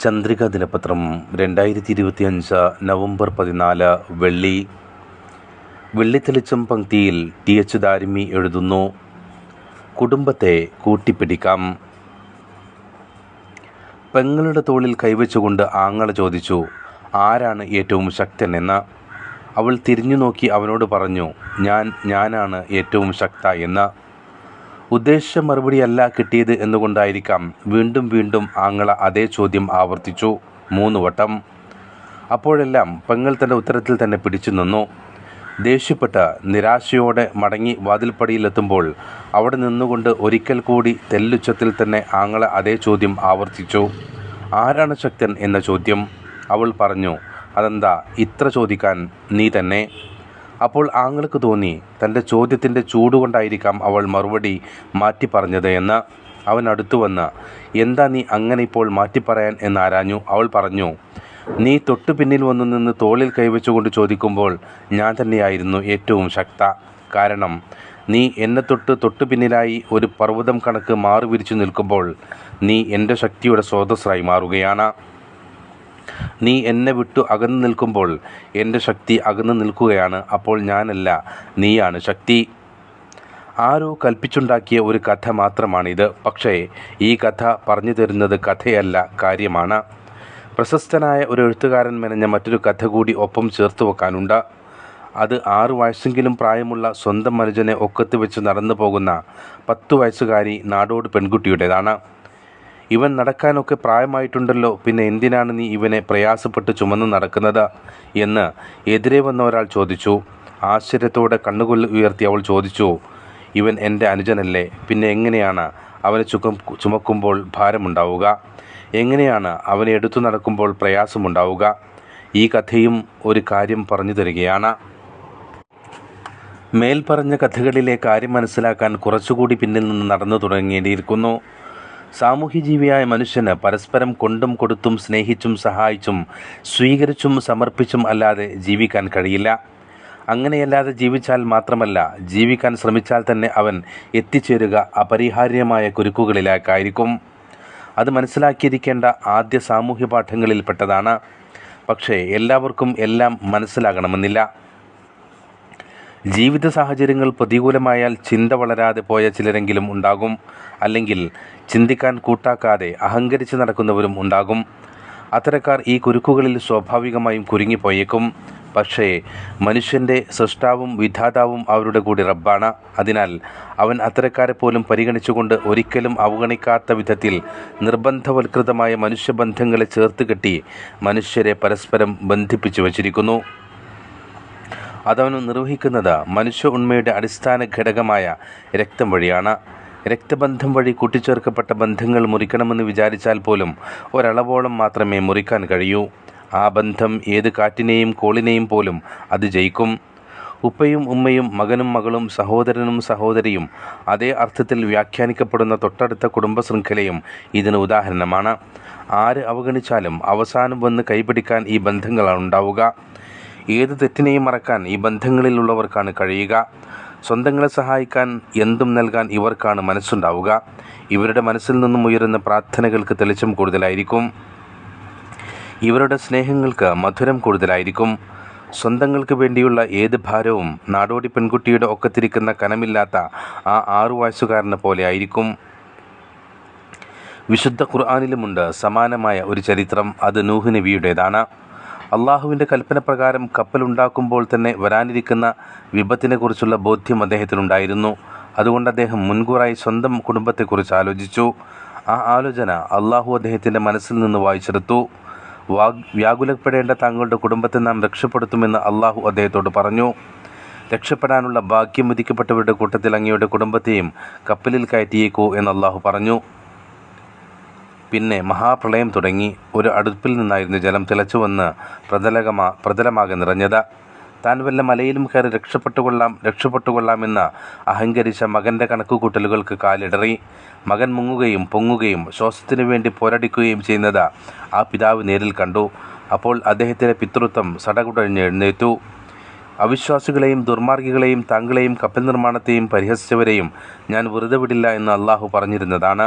ചന്ദ്രിക ദിനപത്രം രണ്ടായിരത്തി ഇരുപത്തി അഞ്ച് നവംബർ പതിനാല് വെള്ളി. വെള്ളിത്തെളിച്ചം പങ്ക്തിയിൽ ടി. എച്ച്. ദാരിമി എഴുതുന്നു. കുടുംബത്തെ കൂട്ടിപ്പിടിക്കാം. പെങ്ങളുടെ തോളിൽ കൈവച്ചുകൊണ്ട് ആങ്ങള ചോദിച്ചു ആരാണ് ഏറ്റവും ശക്തൻ എന്ന് അവൾ തിരിഞ്ഞു നോക്കി അവനോട് പറഞ്ഞു ഞാൻ ഞാനാണ് ഏറ്റവും ശക്ത എന്ന്. ഉദ്ദേശിച്ച മറുപടിയല്ല കിട്ടിയത് എന്നുകൊണ്ടായിരിക്കാം വീണ്ടും വീണ്ടും ആങ്ങള അതേ ചോദ്യം ആവർത്തിച്ചു. മൂന്ന് വട്ടം. അപ്പോഴെല്ലാം പെങ്ങൾ തന്റെ ഉത്തരത്തിൽ തന്നെ പിടിച്ചു നിന്നു. ദേഷ്യപ്പെട്ട നിരാശയോടെ മടങ്ങി വാതിൽപ്പടിയിലെത്തുമ്പോൾ അവിടെ നിന്നുകൊണ്ട് ഒരിക്കൽ കൂടി തെല്ലുച്ചത്തിൽ തന്നെ ആങ്ങള അതേ ചോദ്യം ആവർത്തിച്ചു. ആരാണ് ശക്തൻ? എന്ന ചോദ്യം. അവൾ പറഞ്ഞു അതെന്താ? ഇത്ര ചോദിക്കാൻ നീ തന്നെ. അപ്പോൾ ആങ്ങൾക്ക് തോന്നി തന്റെ ചോദ്യത്തിന്റെ ചൂടുകൊണ്ടായിരിക്കാം അവൾ മറുപടി മാറ്റി പറഞ്ഞത് എന്ന് അവൻ അടുത്തു വന്ന് എന്താ നീ അങ്ങനെ ഇപ്പോൾ മാറ്റിപ്പറയാൻ? എന്നാരാഞ്ഞു അവൾ പറഞ്ഞു നീ തൊട്ടു പിന്നിൽ വന്നു നിന്ന് തോളിൽ കൈവച്ചുകൊണ്ട് ചോദിക്കുമ്പോൾ ഞാൻ തന്നെയായിരുന്നു ഏറ്റവും ശക്ത. കാരണം നീ എന്നെ തൊട്ട് തൊട്ടു പിന്നിലായി ഒരു പർവതം കണക്ക് മാറി വിരിച്ചു നിൽക്കുമ്പോൾ നീ എന്റെ ശക്തിയുടെ സ്രോതസ്സായി മാറുകയാണ്. നീ എന്നെ വിട്ടു അകന്നു നിൽക്കുമ്പോൾ എന്റെ ശക്തി അകന്നു നിൽക്കുകയാണ്. അപ്പോൾ ഞാനല്ല നീയാണ്. ശക്തി ആരോ കൽപ്പിച്ചുണ്ടാക്കിയ ഒരു കഥ മാത്രമാണിത്. പക്ഷേ ഈ കഥ പറഞ്ഞു തരുന്നത് കഥയല്ല കാര്യമാണ്. പ്രശസ്തനായ ഒരു എഴുത്തുകാരൻ മെനഞ്ഞ മറ്റൊരു കഥ കൂടി ഒപ്പം ചേർത്ത് വെക്കാനുണ്ട്. അത് ആറു വയസ്സെങ്കിലും പ്രായമുള്ള സ്വന്തം മനുജനെ ഒക്കത്ത് വെച്ച് നടന്നു പോകുന്ന പത്തു വയസ്സുകാരി നാടോട് പെൺകുട്ടിയുടേതാണ്. ഇവൻ നടക്കാനൊക്കെ പ്രായമായിട്ടുണ്ടല്ലോ. പിന്നെ എന്തിനാണ് നീ ഇവനെ പ്രയാസപ്പെട്ട് ചുമന്ന് നടക്കുന്നത്? എന്ന് എതിരെ വന്ന ഒരാൾ ചോദിച്ചു. ആശ്ചര്യത്തോടെ കണ്ണുകൊല്ല ഉയർത്തി അവൾ ചോദിച്ചു ഇവൻ എന്റെ അനുജനല്ലേ? പിന്നെ എങ്ങനെയാണ് അവനെ ചുക്കം ചുമക്കുമ്പോൾ ഭാരമുണ്ടാവുക? എങ്ങനെയാണ് അവനെ എടുത്തു നടക്കുമ്പോൾ പ്രയാസമുണ്ടാവുക? ഈ കഥയും ഒരു കാര്യം പറഞ്ഞു തരികയാണ്. മേൽപ്പറഞ്ഞ കഥകളിലെ കാര്യം മനസ്സിലാക്കാൻ കുറച്ചുകൂടി പിന്നിൽ നിന്ന് നടന്നു തുടങ്ങേണ്ടിയിരിക്കുന്നു. സാമൂഹ്യജീവിയായ മനുഷ്യന് പരസ്പരം കൊണ്ടും കൊടുത്തും സ്നേഹിച്ചും സഹായിച്ചും സ്വീകരിച്ചും സമർപ്പിച്ചും അല്ലാതെ ജീവിക്കാൻ കഴിയില്ല. അങ്ങനെയല്ലാതെ ജീവിച്ചാൽ മാത്രമല്ല ജീവിക്കാൻ ശ്രമിച്ചാൽ തന്നെ അവൻ എത്തിച്ചേരുക അപരിഹാര്യമായ കുരുക്കുകളിലേക്കായിരിക്കും. അത് മനസ്സിലാക്കിയിരിക്കേണ്ട ആദ്യ സാമൂഹ്യ പാഠങ്ങളിൽപ്പെട്ടതാണ് പക്ഷേ എല്ലാവർക്കും എല്ലാം മനസ്സിലാകണമെന്നില്ല. ജീവിത സാഹചര്യങ്ങൾ പ്രതികൂലമായാൽ ചിന്ത വളരാതെ പോയ ചിലരെങ്കിലും ഉണ്ടാകും. അല്ലെങ്കിൽ ചിന്തിക്കാൻ കൂട്ടാക്കാതെ അഹങ്കരിച്ച് നടക്കുന്നവരും ഉണ്ടാകും. അത്തരക്കാർ ഈ കുരുക്കുകളിൽ സ്വാഭാവികമായും കുരുങ്ങിപ്പോയേക്കും. പക്ഷേ മനുഷ്യന്റെ സൃഷ്ടാവും വിധാതാവും അവരുടെ കൂടി റബ്ബാണ്. അതിനാൽ അവൻ അത്തരക്കാരെ പോലും പരിഗണിച്ചുകൊണ്ട് ഒരിക്കലും അവഗണിക്കാത്ത വിധത്തിൽ നിർബന്ധവൽകൃതമായ മനുഷ്യബന്ധങ്ങളെ ചേർത്ത് കെട്ടി മനുഷ്യരെ പരസ്പരം ബന്ധിപ്പിച്ചു വച്ചിരിക്കുന്നു. അതവൻ നിർവഹിക്കുന്നത് മനുഷ്യ ഉണ്മയുടെ അടിസ്ഥാന ഘടകമായ രക്തം വഴിയാണ്. രക്തബന്ധം വഴി കൂട്ടിച്ചേർക്കപ്പെട്ട ബന്ധങ്ങൾ മുറിക്കണമെന്ന് വിചാരിച്ചാൽ പോലും ഒരളവോളം മാത്രമേ മുറിക്കാൻ കഴിയൂ. ആ ബന്ധം ഏത് കാറ്റിനെയും കോളിനെയും പോലും അത് ജയിക്കും. ഉപ്പയും ഉമ്മയും മകനും മകളും സഹോദരനും സഹോദരിയും അതേ അർത്ഥത്തിൽ വ്യാഖ്യാനിക്കപ്പെടുന്ന തൊട്ടടുത്ത കുടുംബ ശൃംഖലയും ഇതിന് ഉദാഹരണമാണ്. ആര് അവഗണിച്ചാലും അവസാനം വന്ന് കൈപിടിക്കാൻ ഈ ബന്ധങ്ങളാണ് ഉണ്ടാവുക ഏത് തെറ്റിനെയും മറക്കാൻ ഈ ബന്ധങ്ങളിലുള്ളവർക്കാണ് കഴിയുക. സ്വന്തങ്ങളെ സഹായിക്കാൻ എന്തും നൽകാൻ ഇവർക്കാണ് മനസ്സുണ്ടാവുക. ഇവരുടെ മനസ്സിൽ നിന്നും ഉയരുന്ന പ്രാർത്ഥനകൾക്ക് തെളിച്ചം കൂടുതലായിരിക്കും. ഇവരുടെ സ്നേഹങ്ങൾക്ക് മധുരം കൂടുതലായിരിക്കും. സ്വന്തങ്ങൾക്ക് വേണ്ടിയുള്ള ഏത് ഭാരവും നാടോടി പെൺകുട്ടിയുടെ ഒക്കത്തിരിക്കുന്ന കനമില്ലാത്ത ആ ആറു വയസ്സുകാരനെ പോലെ ആയിരിക്കും. വിശുദ്ധ ഖുർആാനിലുമുണ്ട് സമാനമായ ഒരു ചരിത്രം. അത് നൂഹ് നബിയുടേതാണ്. അള്ളാഹുവിന്റെ കൽപ്പന പ്രകാരം കപ്പലുണ്ടാക്കുമ്പോൾ തന്നെ വരാനിരിക്കുന്ന വിപത്തിനെക്കുറിച്ചുള്ള ബോധ്യം അദ്ദേഹത്തിനുണ്ടായിരുന്നു. അതുകൊണ്ട് അദ്ദേഹം മുൻകൂറായി സ്വന്തം കുടുംബത്തെക്കുറിച്ച് ആലോചിച്ചു. ആ ആലോചന അള്ളാഹു അദ്ദേഹത്തിന്റെ മനസ്സിൽ നിന്ന് വായിച്ചെടുത്തു. വാ വ്യാകുലപ്പെടേണ്ട താങ്കളുടെ കുടുംബത്തെ നാം രക്ഷപ്പെടുത്തുമെന്ന് അള്ളാഹു അദ്ദേഹത്തോട് പറഞ്ഞു. രക്ഷപ്പെടാനുള്ള ഭാഗ്യം വിധിക്കപ്പെട്ടവരുടെ കൂട്ടത്തിൽ അങ്ങയുടെ കുടുംബത്തെയും കപ്പലിൽ കയറ്റിയേക്കൂ എന്ന് അള്ളാഹു പറഞ്ഞു. പിന്നെ മഹാപ്രളയം തുടങ്ങി ഒരു അടുപ്പിൽ നിന്നായിരുന്നു ജലം തിളച്ചു വന്ന് പ്രതലകമാ പ്രതലമാകെ നിറഞ്ഞത്. താൻ വല്ല മലയിലും കയറി രക്ഷപ്പെട്ടുകൊള്ളാം രക്ഷപ്പെട്ടുകൊള്ളാമെന്ന് അഹങ്കരിച്ച മകന്റെ കണക്കുകൂട്ടലുകൾക്ക് കാലിടറി. മകൻ മുങ്ങുകയും പൊങ്ങുകയും ശ്വാസത്തിനു വേണ്ടി പോരടിക്കുകയും ചെയ്യുന്നത് ആ പിതാവ് നേരിൽ കണ്ടു. അപ്പോൾ അദ്ദേഹത്തിന്റെ പിതൃത്വം സടകുടഞ്ഞ് എഴുന്നേറ്റു. അവിശ്വാസികളെയും ദുർമാർഗികളെയും താങ്കളെയും കപ്പൽ നിർമ്മാണത്തെയും പരിഹസിച്ചവരെയും ഞാൻ വെറുതെ വിടില്ല എന്ന് അള്ളാഹു പറഞ്ഞിരുന്നതാണ്.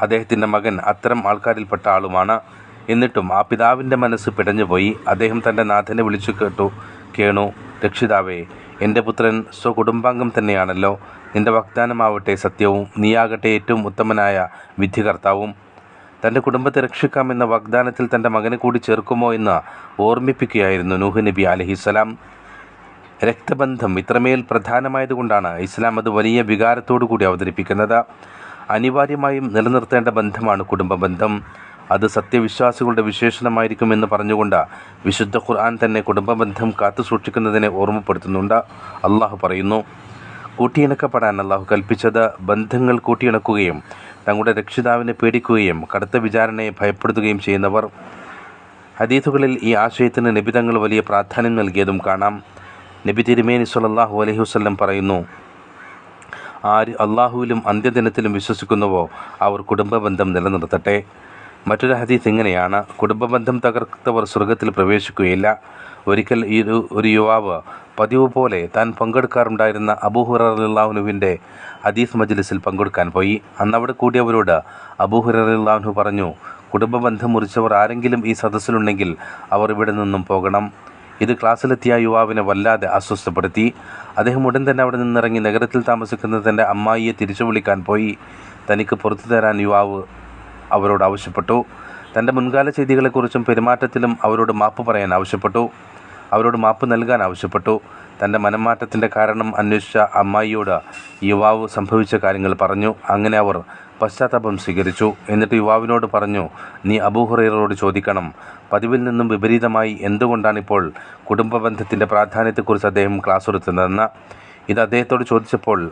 അദ്ദേഹത്തിന്റെ മകൻ അത്തരം ആൾക്കാരിൽപ്പെട്ട ആളുമാണ്. എന്നിട്ടും ആ പിതാവിന്റെ മനസ്സ് പിടഞ്ഞുപോയി. അദ്ദേഹം തന്റെ നാഥനെ വിളിച്ചു കേട്ടു. കേണു രക്ഷിതാവേ എന്റെ പുത്രൻ സ്വകുടുംബാംഗം തന്നെയാണല്ലോ. നിന്റെ വാഗ്ദാനമാവട്ടെ സത്യവും. നീയാകട്ടെ ഏറ്റവും ഉത്തമനായ വിധികർത്താവും. തന്റെ കുടുംബത്തെ രക്ഷിക്കാമെന്ന വാഗ്ദാനത്തിൽ തന്റെ മകനെ കൂടി ചേർക്കുമോ എന്ന് ഓർമ്മിപ്പിക്കുകയായിരുന്നു നൂഹ് നബി അലഹിസ്സലാം രക്തബന്ധം ഇത്രമേൽ പ്രധാനമായതുകൊണ്ടാണ് ഇസ്ലാം അത് വലിയ വികാരത്തോടു കൂടി അവതരിപ്പിക്കുന്നത്. അനിവാര്യമായും നിലനിർത്തേണ്ട ബന്ധമാണ് കുടുംബ ബന്ധം അത് സത്യവിശ്വാസികളുടെ വിശേഷണമായിരിക്കുമെന്ന് പറഞ്ഞുകൊണ്ട് വിശുദ്ധ ഖുർആൻ തന്നെ കുടുംബബന്ധം കാത്തു സൂക്ഷിക്കുന്നതിനെ ഓർമ്മപ്പെടുത്തുന്നുണ്ട്. അള്ളാഹു പറയുന്നു കൂട്ടിയിണക്കപ്പെടാൻ അള്ളാഹു കൽപ്പിച്ചത് ബന്ധങ്ങൾ കൂട്ടിയിണക്കുകയും തങ്ങളുടെ രക്ഷിതാവിനെ പേടിക്കുകയും കടുത്ത വിചാരണയെ ഭയപ്പെടുത്തുകയും ചെയ്യുന്നവർ. ഹദീഥുകളിൽ ഈ ആശയത്തിന് നബിതങ്ങൾ വലിയ പ്രാധാന്യം നൽകിയതും കാണാം. നബി തിരുമേനി സല്ലല്ലാഹു അലൈഹി വസല്ലം പറയുന്നു ആര് അള്ളാഹുവിലും അന്ത്യദിനത്തിലും വിശ്വസിക്കുന്നുവോ അവർ കുടുംബബന്ധം നിലനിർത്തട്ടെ. മറ്റൊരു ഹദീസ് ഇങ്ങനെയാണ്. കുടുംബബന്ധം തകർത്തവർ സ്വർഗത്തിൽ പ്രവേശിക്കുകയില്ല. ഒരിക്കൽ ഈ ഒരു യുവാവ് പതിവ് പോലെ താൻ പങ്കെടുക്കാറുണ്ടായിരുന്ന അബൂഹുറാഹുനുവിന്റെ ഹദീസ് മജ്ലിസിൽ പങ്കെടുക്കാൻ പോയി. അന്ന് അവിടെ കൂടിയവരോട് അബൂഹുറാഹു പറഞ്ഞു കുടുംബബന്ധം മുറിച്ചവർ ആരെങ്കിലും ഈ സദസ്സിലുണ്ടെങ്കിൽ അവർ ഇവിടെ നിന്നും പോകണം. ഇത് ക്ലാസ്സിലെത്തിയ യുവാവിനെ വല്ലാതെ അസ്വസ്ഥപ്പെടുത്തി. അദ്ദേഹം ഉടൻ തന്നെ അവിടെ നിന്നിറങ്ങി നഗരത്തിൽ താമസിക്കുന്ന തന്റെ അമ്മായിയെ തിരിച്ചു വിളിക്കാൻ പോയി. തനിക്ക് പുറത്തു തരാൻ യുവാവ് അവരോട് ആവശ്യപ്പെട്ടു. തന്റെ മുൻകാല ചെയ്തികളെക്കുറിച്ചും പെരുമാറ്റത്തിലും അവരോട് മാപ്പ് പറയാൻ ആവശ്യപ്പെട്ടു. അവരോട് മാപ്പ് നൽകാൻ ആവശ്യപ്പെട്ടു. തന്റെ മനംമാറ്റത്തിന്റെ കാരണം അന്വേഷിച്ച അമ്മായിയോട് യുവാവ് സംഭവിച്ച കാര്യങ്ങൾ പറഞ്ഞു. അങ്ങനെ അവർ പശ്ചാത്താപം സ്വീകരിച്ചു. എന്നിട്ട് യുവാവിനോട് പറഞ്ഞു നീ അബൂഹുറൈറോട് ചോദിക്കണം. പതിവിൽ നിന്നും വിപരീതമായി എന്തുകൊണ്ടാണിപ്പോൾ കുടുംബ ബന്ധത്തിന്റെ പ്രാധാന്യത്തെക്കുറിച്ച് അദ്ദേഹം ക്ലാസ് എടുത്തതെന്ന്? ഇത് അദ്ദേഹത്തോട് ചോദിച്ചപ്പോൾ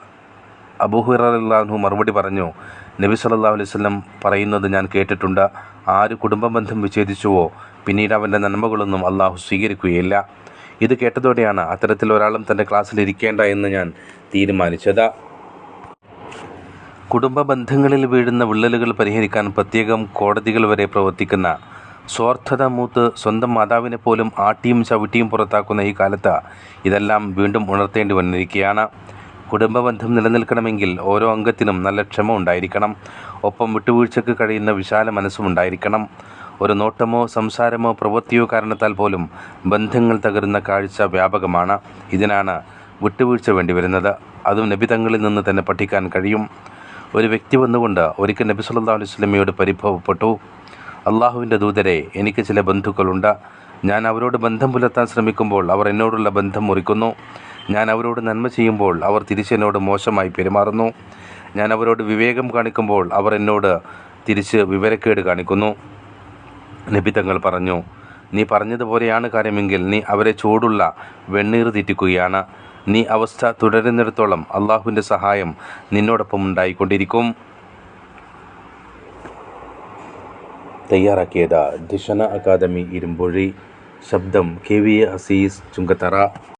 അബൂഹുറാഹു മറുപടി പറഞ്ഞു നബി സല്ലല്ലാഹു അലൈഹി വസല്ലം പറയുന്നത് ഞാൻ കേട്ടിട്ടുണ്ട്. ആര് കുടുംബ ബന്ധം വിച്ഛേദിച്ചുവോ പിന്നീട് അവന്റെ നന്മകളൊന്നും അള്ളാഹു സ്വീകരിക്കുകയില്ല. ഇത് കേട്ടതോടെയാണ് അത്തരത്തിൽ ഒരാളും തന്റെ ക്ലാസ്സിൽ ഇരിക്കേണ്ട എന്ന് ഞാൻ തീരുമാനിച്ചത്. കുടുംബ ബന്ധങ്ങളിൽ വീഴുന്ന വിള്ളലുകൾ പരിഹരിക്കാൻ പ്രത്യേകം കോടതികൾ വരെ പ്രവർത്തിക്കുന്ന സ്വാർത്ഥത മൂത്ത് സ്വന്തം മാതാവിനെ പോലും ആട്ടിയും ചവിട്ടിയും പുറത്താക്കുന്ന ഈ കാലത്ത് ഇതെല്ലാം വീണ്ടും ഉണർത്തേണ്ടി വന്നിരിക്കുകയാണ്. കുടുംബബന്ധം നിലനിൽക്കണമെങ്കിൽ ഓരോ അംഗത്തിനും നല്ല ക്ഷമ ഉണ്ടായിരിക്കണം. ഒപ്പം വിട്ടുവീഴ്ചയ്ക്ക് കഴിയുന്ന വിശാല മനസ്സും ഉണ്ടായിരിക്കണം. ഒരു നോട്ടമോ സംസാരമോ പ്രവൃത്തിയോ കാരണത്താൽ പോലും ബന്ധങ്ങൾ തകരുന്ന കാഴ്ച വ്യാപകമാണ്. ഇതിനാണ് വിട്ടുവീഴ്ച വേണ്ടി വരുന്നത്. അതും നബിതങ്ങളിൽ നിന്ന് തന്നെ പഠിക്കാൻ കഴിയും. ഒരു വ്യക്തി വന്നുകൊണ്ട് ഒരിക്കൽ നബി സല്ലല്ലാഹു അലൈഹി പരിഭവപ്പെട്ടു. അള്ളാഹുവിന്റെ ദൂതരെ എനിക്ക് ചില ബന്ധുക്കളുണ്ട്. ഞാൻ അവരോട് ബന്ധം പുലർത്താൻ ശ്രമിക്കുമ്പോൾ അവർ എന്നോടുള്ള ബന്ധം മുറിക്കുന്നു. ഞാൻ അവരോട് നന്മ ചെയ്യുമ്പോൾ അവർ തിരിച്ചെന്നോട് മോശമായി പെരുമാറുന്നു. ഞാൻ അവരോട് വിവേകം കാണിക്കുമ്പോൾ അവർ എന്നോട് തിരിച്ച് വിവരക്കേട് കാണിക്കുന്നു. നബി തങ്ങൾ പറഞ്ഞു. നീ പറഞ്ഞതുപോലെയാണ് കാര്യമെങ്കിൽ നീ അവരെ ചൂടുള്ള വെണ്ണീർ തീറ്റിക്കുകയാണ്. നീ അവസ്ഥ തുടരുന്നിടത്തോളം അള്ളാഹുവിന്റെ സഹായം നിന്നോടൊപ്പം ഉണ്ടായിക്കൊണ്ടിരിക്കും. തയ്യാറാക്കിയത് ദിഷന അക്കാദമി ഇരുമ്പൊഴി. ശബ്ദം കെ വി അസീസ് ചുങ്കത്തറ.